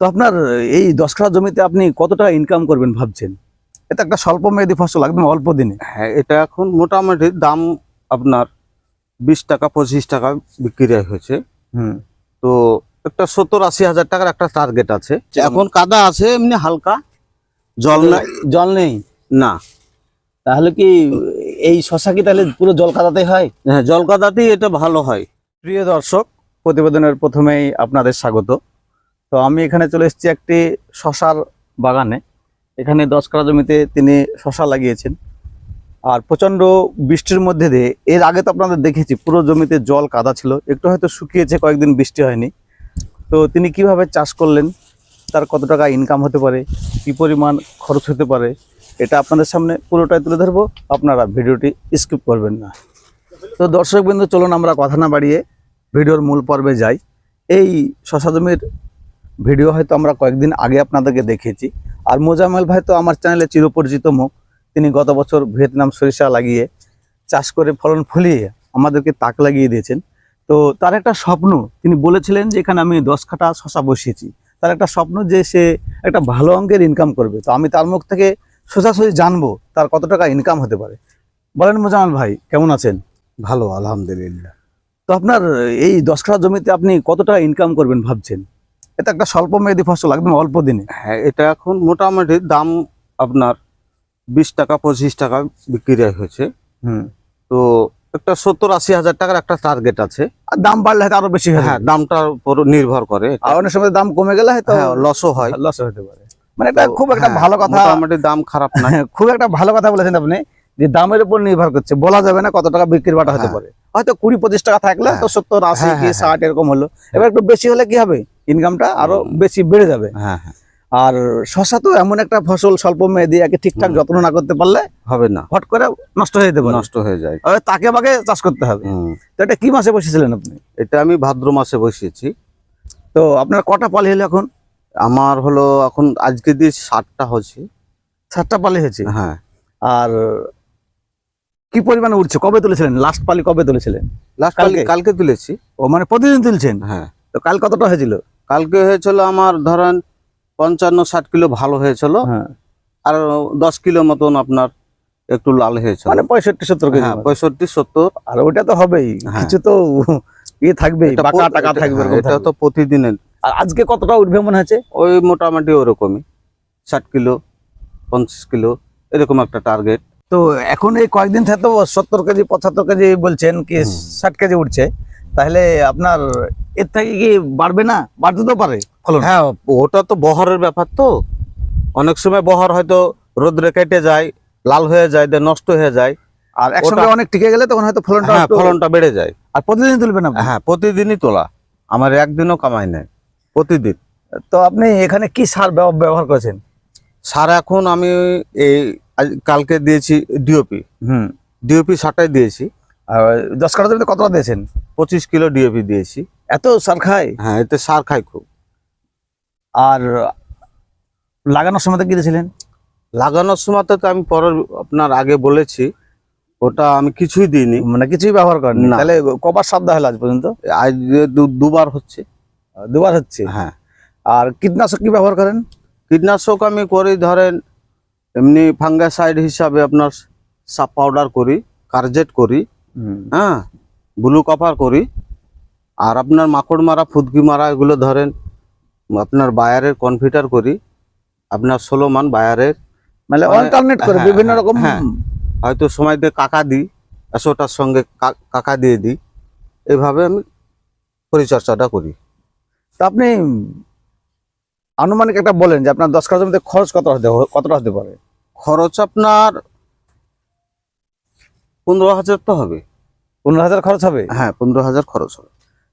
তো আপনার এই দশ কাঠা জমিতে আপনি কত টাকা ইনকাম করবেন ভাবছেন? এটা একটা স্বল্প মেয়াদী ফসল একদম অল্প দিনে। হ্যাঁ এটা এখন মোটামুটি দাম আপনার বিশ টাকা পঁচিশ টাকা বিক্রি হয়েছে। হুম। তো একটা সত্তর আশি হাজার টাকার একটা টার্গেট আছে। এখন কাদা আছে এমনি হালকা। জল নাই। জল নেই? না। তাহলে কি এই শশা কি তাহলে পুরো জল কাদাতে হয়? হ্যাঁ জল কাদাতেই এটা ভালো হয়। প্রিয় দর্শক প্রতিবেদনের প্রথমেই আপনাদের স্বাগত। তো আমি এখানে চলে এসেছি একটি শশার বাগানে। এখানে দশ কাঠা জমিতে তিনি শশা লাগিয়েছেন। আর প্রচণ্ড বৃষ্টির মধ্যে দিয়ে, এর আগে তো আপনাদের দেখেছি, পুরো জমিতে জল কাদা ছিল। একটু হয়তো শুকিয়েছে, কয়েকদিন বৃষ্টি হয়নি। তো তিনি কীভাবে চাষ করলেন? তার কত টাকা ইনকাম হতে পারে? কি পরিমাণ খরচ হতে পারে? এটা আপনাদের সামনে পুরোটাই তুলে ধরবো। আপনারা ভিডিওটি স্কিপ করবেন না। তো দর্শকবৃন্দ, চলুন আমরা কথা না বাড়িয়ে ভিডিওর মূল পর্বে যাই। এই শশা জমির ভিডিও হয়তো আমরা কয়েকদিন আগে আপনাদেরকে দেখেছি। আর মোজামেল ভাই তো আমার চ্যানেলে চিরপরিচিত মুখ। তিনি গত বছর ভিয়েতনাম সরিষা লাগিয়ে চাষ করে ফলন ফলিয়ে আমাদেরকে তাক লাগিয়ে দিয়েছেন। তো তার একটা স্বপ্ন তিনি বলেছিলেন যে এখানে আমি দশ কাটা শশা বসিয়েছি। তার একটা স্বপ্ন যে সে একটা ভালো অঙ্কের ইনকাম করবে। তো আমি তার মুখ থেকে সোজাসুজি জানব তার কত টাকা ইনকাম হতে পারে। বলেন মোজামেল ভাই কেমন আছেন? ভালো আলহামদুলিল্লাহ। তো আপনার এই দশ কাঠা জমিতে আপনি কত টাকা ইনকাম করবেন ভাবছেন? এটা একটা স্বল্প মেয়াদী ফসল একদম অল্প দিনে। হ্যাঁ এটা এখন মোটামুটি দাম আপনার বিশ টাকা পঁচিশ টাকা বিক্রি হয়েছে। হুম। তো একটা সত্তর আশি হাজার টাকার একটা টার্গেট আছে। আর দাম বাড়লে হয়তো আরও বেশি হ্যাঁ হ্যাঁ দামটার উপর নির্ভর করে আর অনেক সময় দাম কমে গেলে হয়তো হ্যাঁ লসও হয়। লস হতে পারে। মানে এটা খুব একটা হ্যাঁ, ভালো কথা মোটামুটি দাম খারাপ না। খুব একটা ভালো কথা বলেছেন আপনি যে দামের উপর নির্ভর করছে। বলা যাবে না কত টাকা বিক্রির বাটা হতে হ্যাঁ। পারে। হয়তো কুড়ি পঁচিশ টাকা থাকলে হ্যাঁ। তো সত্তর আশি হ্যাঁ, কি হ্যাঁ, ষাট এরকম হলো। এবার একটু বেশি হলে কি হবে? ইনকামটা আরও বেশি বেড়ে যাবে। হ্যাঁ হ্যাঁ। আর শশা তো এমন একটা ফসল স্বল্প মেয়াদী একে ঠিকঠাক যত্ন না করতে পারলে হবে না। হট করে নষ্ট হয়ে যাবে নষ্ট হয়ে যায়। তাকে বাকে চাষ করতে হবে। তো এটা কি মাসে বসেছিলেন আপনি? এটা আমি ভাদ্র মাসে বসিয়েছি। তো আপনার কটা পালি হলো এখন? আমার হলো এখন আজকে দিয়ে ষাটটা হচ্ছে সাতটা পালি হয়েছে? হ্যাঁ। আর কি পরিমাণে উঠছে কবে তুলেছিলেন? লাস্ট পালি কবে তুলেছিলেন? লাস্ট কালকে? কালকে তুলেছি। ও মানে প্রতিদিন তুলছেন? হ্যাঁ। তো কাল কতটা হয়েছিল? কালকে হয়েছিল আমার ধরেন পঞ্চান্ন ষাট কিলো ভালো হয়েছিল। হ্যাঁ। আর দশ কিলো মতন আপনার একটু লাল হয়েছিল। মানে পঁয়ষট্টি সত্তর কেজি হ্যাঁ পঁয়ষট্টি সত্তর। আর ওইটা তো হবেই। হ্যাঁ। কিছু তো ইয়ে প্রতি- টাকা থাকবে এটা তো প্রতিদিনের। আর আজকে কতটা উঠবে মনে হচ্ছে? ওই মোটামুটি ওরকমই। ষাট কিলো পঞ্চাশ কিলো এরকম একটা টার্গেট তো এখন এই কয়েকদিন থেকে তো সত্তর কেজি পঁচাত্তর কেজি বলছেন কি ষাট কেজি উঠছে। তাহলে আপনার এর থেকে কি বাড়বে না? বাড়তে তো পারে ফলন। হ্যাঁ ওটা তো বহরের ব্যাপার তো। অনেক সময় বহর হয়তো রোদ্রে কেটে যায় লাল হয়ে যায় দিয়ে নষ্ট হয়ে যায়। আর একসঙ্গে অনেক টিকে গেলে তখন হয়তো ফলনটা হ্যাঁ ফলনটা বেড়ে যায়। আর প্রতিদিন তুলবেন আপনি? হ্যাঁ প্রতিদিনই তোলা। আমার একদিনও কামাই নেই প্রতিদিন। তো আপনি এখানে কি সার ব্যবহার করেছেন? সার এখন আমি এই কালকে দিয়েছি ডিওপি হুম। ডিওপি সারটাই দিয়েছি। দশ কাঠা জমিতে কতটা দিয়েছেন? পঁচিশ কিলো ডিওপি দিয়েছি। এত সার খায়? হ্যাঁ এতে সার খাই খুব। আর লাগানোর সময় কি দিয়েছিলেন? লাগানোর সময় তো আমি পরের আপনার আগে বলেছি ওটা আমি কিছুই দিইনি। মানে কিছুই ব্যবহার করেন না। তাহলে কবার দেওয়া হলো আজ পর্যন্ত? আজ দুবার হচ্ছে। দুবার হচ্ছে? হ্যাঁ। আর কীটনাশক কি ব্যবহার করেন? কীটনাশক আমি করি ধরেন এমনি ফাঙ্গাসাইড হিসাবে আপনার সাপ পাউডার করি কার্জেট করি। হ্যাঁ ব্লু কপার করি। আর আপনার মাকড় মারা ফুদকি মারা এগুলো ধরেন আপনার বায়ারের কনফিটার করি। আপনার ষোলো মান বায়ারের। মানে অল্টারনেট করে হ্যাঁ, বিভিন্ন হ্যাঁ, রকম হ্যাঁ। হয়তো সময় দিয়ে কাকা দিই একশোটার সঙ্গে কাকা দিয়ে দিই। এইভাবে আমি পরিচর্যাটা করি। তা আপনি আনুমানিক একটা বলেন যে আপনার দশ কাঠা জমিতে খরচ কত হতে কতটা হতে পারে? খরচ আপনার পনেরো হাজার তো হবে। পনেরো হাজার খরচ হবে? হ্যাঁ পনেরো হাজার খরচ হবে।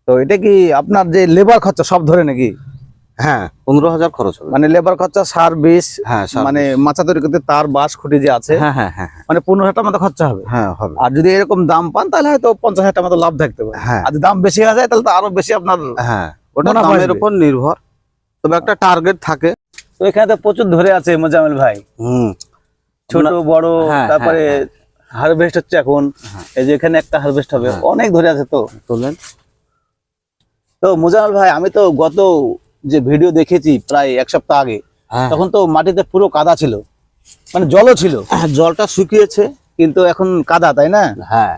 তো এটা কি আপনার যে লেবার খরচা সব ধরে নাকি? হ্যাঁ পনেরো হাজার খরচ হবে। মানে লেবার খরচা সার বিষ হ্যাঁ মানে মাচা তৈরি করতে তার বাস খুঁটি যে আছে হ্যাঁ হ্যাঁ হ্যাঁ মানে পনেরো হাজার মতো খরচা হবে। হ্যাঁ হবে। আর যদি এরকম দাম পান তাহলে হয়তো পঞ্চাশ হাজার মতো লাভ থাকতে পারে। হ্যাঁ। আর যদি দাম বেশি হয়ে যায় তাহলে তো আরও বেশি আপনার হ্যাঁ ওটা দামের। উপর নির্ভর। তবে একটা টার্গেট থাকে। তো এখানে তো প্রচুর ধরে আছে মোজামেল ভাই। হুম। ছোট বড় হ্যাঁ, তারপরে হ্যাঁ, হারভেস্ট হচ্ছে এখন। হ্যাঁ। এই যে এখানে একটা হারভেস্ট হবে হ্যাঁ। অনেক ধরে আছে তো। তোলেন। তো মোজামেল ভাই আমি তো গত যে ভিডিও দেখেছি প্রায় এক সপ্তাহ আগে হ্যাঁ। তখন তো মাটিতে পুরো কাদা ছিল। মানে জলও ছিল। জলটা শুকিয়েছে। কিন্তু এখন কাদা তাই না? হ্যাঁ।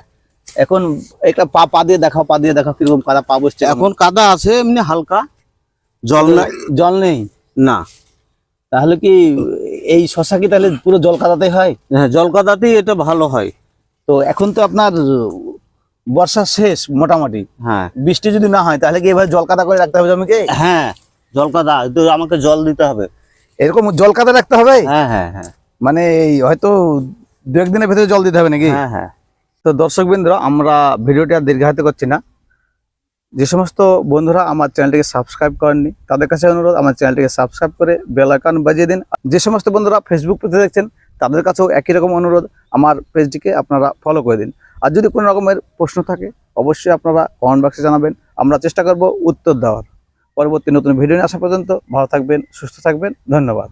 এখন একটা পা পা দিয়ে দেখাও পা দিয়ে দেখাও কীরকম কাদা পা বসছে এখন কাদা আছে এমনি হালকা। জল নাই। জল নেই? না। তাহলে কি এই শশা কি তাহলে পুরো জল কাদাতে হয়? হ্যাঁ জল কাদাতেই এটা ভালো হয়। তো এখন তো আপনার বর্ষা শেষ মোটামুটি। হ্যাঁ। বৃষ্টি যদি না হয় তাহলে কি এভাবে জল কাদা করে রাখতে হবে জমিকে? হ্যাঁ জল কাদা তো আমাকে জল দিতে হবে। এরকম জল কাদা রাখতে হবে? হ্যাঁ হ্যাঁ হ্যাঁ। মানে হয়তো দু একদিনের ভেতরে জল দিতে হবে নাকি? হ্যাঁ হ্যাঁ। তো দর্শক আমরা ভিডিওটি আর দীর্ঘায়িত করছি না। যে সমস্ত বন্ধুরা আমার চ্যানেলটিকে সাবস্ক্রাইব করেননি, তাদের কাছে অনুরোধ, আমার চ্যানেলটিকে সাবস্ক্রাইব করে বেল আইকন বাজিয়ে দিন। যে সমস্ত বন্ধুরা ফেসবুক পেজে দেখছেন, তাদের কাছেও একই রকম অনুরোধ, আমার পেজটিকে আপনারা ফলো করে দিন। আর যদি কোনো রকমের প্রশ্ন থাকে, অবশ্যই আপনারা কমেন্ট বক্সে জানাবেন। আমরা চেষ্টা করব উত্তর দেওয়ার। পরবর্তী নতুন ভিডিও নিয়ে আসা পর্যন্ত ভালো থাকবেন, সুস্থ থাকবেন। ধন্যবাদ।